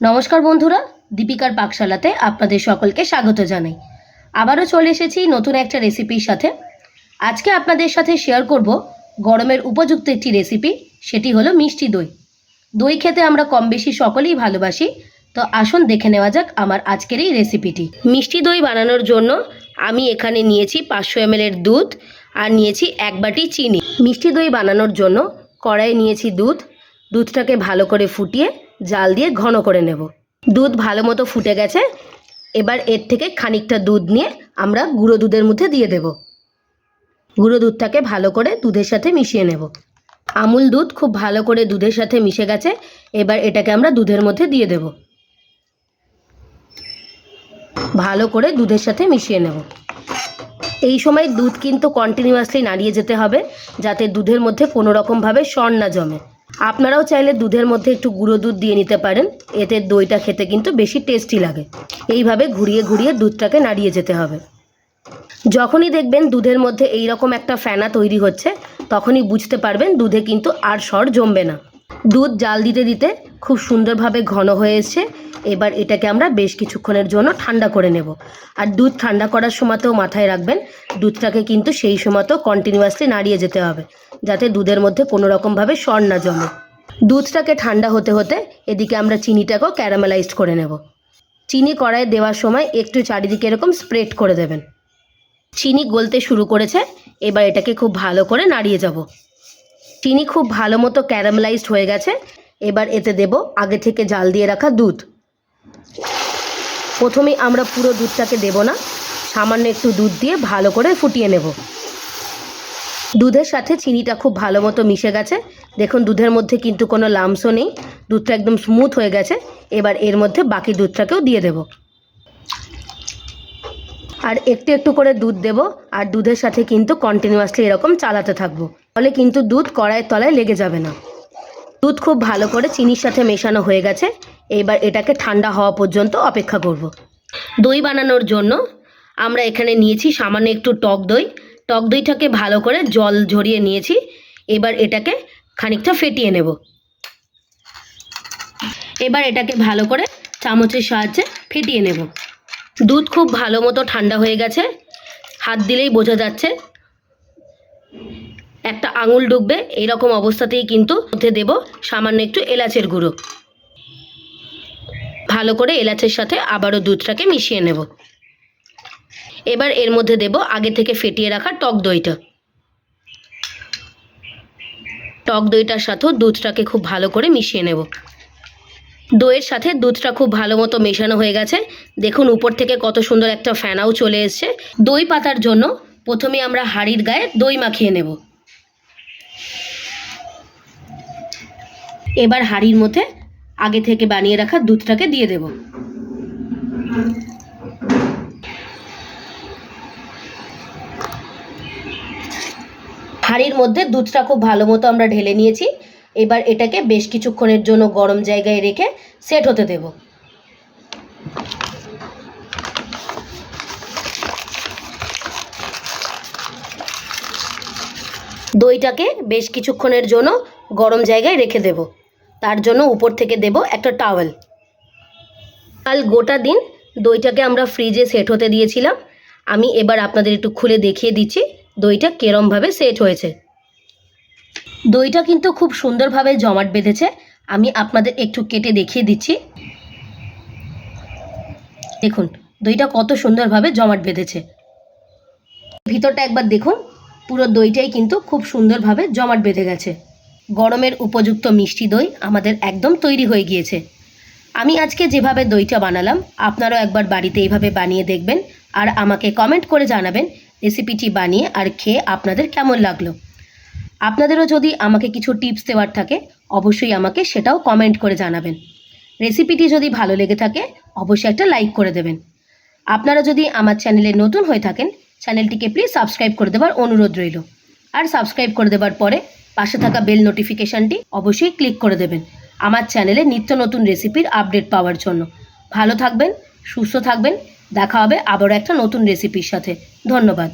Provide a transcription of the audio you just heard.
নমস্কার বন্ধুরা, দীপিকার পাকশালাতে আপনাদের সকলকে স্বাগত জানাই। আবারও চলে এসেছি নতুন একটা রেসিপির সাথে। আজকে আপনাদের সাথে শেয়ার করব গরমের উপযুক্ত একটি রেসিপি সেটি হলো মিষ্টি দই। দই খেতে আমরা কম বেশি সকলেই ভালোবাসি, তো আসুন দেখে নেওয়া যাক আমার আজকের এই রেসিপিটি মিষ্টি দই বানানোর জন্য আমি এখানে নিয়েছি পাঁচশো এর দুধ আর নিয়েছি এক বাটি চিনি। মিষ্টি দই বানানোর জন্য কড়াই নিয়েছি দুধ দুধটাকে ভালো করে ফুটিয়ে জাল দিয়ে ঘন করে নেব। দুধ ভালো মতো ফুটে গেছে। এবার এর থেকে খানিকটা দুধ নিয়ে আমরা গুঁড়ো দুধের মধ্যে দিয়ে দেব। গুঁড়ো দুধটাকে ভালো করে দুধের সাথে মিশিয়ে নেব। আমুল দুধ খুব ভালো করে দুধের সাথে মিশে গেছে। এবার এটাকে আমরা দুধের মধ্যে দিয়ে দেব। ভালো করে দুধের সাথে মিশিয়ে নেব। এই সময় দুধ কিন্তু কন্টিনিউয়াসলি নাড়িয়ে যেতে হবে, যাতে দুধের মধ্যে কোনো রকমভাবে সর না জমে। আপনারাও চাইলে দুধের মধ্যে একটু গুঁড়ো দুধ দিয়ে নিতে পারেন। এতে দইটা খেতে কিন্তু বেশি টেস্টি লাগে। এইভাবে ঘুরিয়ে ঘুরিয়ে দুধটাকে নাড়িয়ে যেতে হবে। যখনই দেখবেন দুধের মধ্যে এই রকম একটা ফেনা তৈরি হচ্ছে, তখনই বুঝতে পারবেন দুধে কিন্তু আর সর জমবে না। দুধ জাল দিতে দিতে খুব সুন্দরভাবে ঘন হয়ে এসছে এবার এটাকে আমরা বেশ কিছুক্ষণের জন্য ঠান্ডা করে নেব। আর দুধ ঠান্ডা করার সময়তেও মাথায় রাখবেন, দুধটাকে কিন্তু সেই সময়তেও কন্টিনিউয়াসলি নাড়িয়ে যেতে হবে, যাতে দুধের মধ্যে কোনো রকমভাবে সর না জমে। দুধটাকে ঠান্ডা হতে হতে এদিকে আমরা চিনিটাকেও ক্যারামেলাইজড করে নেব। চিনি কড়াইয়ে দেওয়ার সময় একটু চারিদিকে এরকম স্প্রেড করে দেবেন। চিনি গলতে শুরু করেছে, এবার এটাকে খুব ভালো করে নাড়িয়ে যাব। চিনি খুব ভালো মতো ক্যারামেলাইজড হয়ে গেছে এবার এতে দেব আগে থেকে জাল দিয়ে রাখা দুধ। প্রথমে আমরা পুরো দুধটাকে দেব না, সামান্য একটু দুধ দিয়ে ভালো করে ফুটিয়ে নেব। দুধের সাথে চিনিটা খুব ভালো মতো মিশে গেছে। দেখুন, দুধের মধ্যে কিন্তু কোনো লামসও নেই, দুধটা একদম স্মুথ হয়ে গেছে। এবার এর মধ্যে বাকি দুধটাকেও দিয়ে দেব। আর একটু একটু করে দুধ দেব, আর দুধের সাথে কিন্তু কন্টিনিউয়াসলি এরকম চালাতে থাকব। ফলে কিন্তু দুধ কড়াইয়ের তলায় লেগে যাবে না। দুধ খুব ভালো করে চিনির সাথে মেশানো হয়ে গেছে। এবার এটাকে ঠান্ডা হওয়া পর্যন্ত অপেক্ষা করব। দই বানানোর জন্য আমরা এখানে নিয়েছি সামান্য একটু টক দই। টক দইটাকে ভালো করে জল ঝরিয়ে নিয়েছি। এবার এটাকে খানিকটা ফেটিয়ে নেব। এবার এটাকে ভালো করে চামচের সাহায্যে ফেটিয়ে নেব। দুধ খুব ভালো মতো ঠান্ডা হয়ে গেছে। হাত দিলেই বোঝা যাচ্ছে। একটা আঙুল ডুববে এইরকম অবস্থাতেই কিন্তু মধ্যে দেব সামান্য একটু এলাচের গুঁড়ো। ভালো করে এলাচের সাথে আবারও দুধটাকে মিশিয়ে নেব। এবার এর মধ্যে দেব আগে থেকে ফেটিয়ে রাখা টক দইটা। টক দইটার সাথেও দুধটাকে খুব ভালো করে মিশিয়ে নেব। দইয়ের সাথে দুধটা খুব ভালো মতো মেশানো হয়ে গেছে। দেখুন উপর থেকে কত সুন্দর একটা ফ্যানাও চলে এসছে। দই পাতার জন্য প্রথমে আমরা হাঁড়ির গায়ে দই মাখিয়ে নেব। এবার হাঁড়ির মধ্যে আগে থেকে বানিয়ে রাখা দুধটাকে দিয়ে দেব। হাঁড়ির মধ্যে দুধটা খুব ভালো মতো আমরা ঢেলে নিয়েছি। এবার এটাকে বেশ কিছুক্ষণের জন্য গরম জায়গায় রেখে সেট হতে দেব। দইটাকে বেশ কিছুক্ষণের জন্য গরম জায়গায় রেখে দেব। তার জন্য উপর থেকে দেব একটা টাওয়েল কাল গোটা দিন দইটাকে আমরা ফ্রিজে সেট হতে দিয়েছিলাম। আমি এবার আপনাদের একটু খুলে দেখিয়ে দিচ্ছি দইটা কেরমভাবে সেট হয়েছে। দইটা কিন্তু খুব সুন্দরভাবে জমাট বেঁধেছে। আমি আপনাদের একটু কেটে দেখিয়ে দিচ্ছি। দেখুন, দইটা কত সুন্দরভাবে জমাট বেঁধেছে। ভিতরটা একবার দেখুন, পুরো দইটাই কিন্তু খুব সুন্দরভাবে জমাট বেঁধে গেছে। গরমের উপযুক্ত মিষ্টি দই আমাদের একদম তৈরি হয়ে গিয়েছে। আমি আজকে যেভাবে দইটা বানালাম, আপনারাও একবার বাড়িতে এইভাবে বানিয়ে দেখবেন আর আমাকে কমেন্ট করে জানাবেন রেসিপিটি বানিয়ে আর খেয়ে আপনাদের কেমন লাগল। আপনাদেরও যদি আমাকে কিছু টিপস দেওয়ার থাকে, অবশ্যই আমাকে সেটাও কমেন্ট করে জানাবেন। রেসিপিটি যদি ভালো লেগে থাকে, অবশ্যই একটা লাইক করে দেবেন। আপনারা যদি আমার চ্যানেলে নতুন হয়ে থাকেন চ্যানেলটিকে প্লিজ সাবস্ক্রাইব করে দেওয়ার অনুরোধ রইল। আর সাবস্ক্রাইব করে দেওয়ার পরে পাশে থাকা বেল নোটিফিকেশানটি অবশ্যই ক্লিক করে দেবেন। আমার চ্যানেলে নিত্য নতুন রেসিপির আপডেট পাওয়ার জন্য। ভালো থাকবেন, সুস্থ থাকবেন। দেখা হবে আবারও একটা নতুন রেসিপির সাথে। ধন্যবাদ।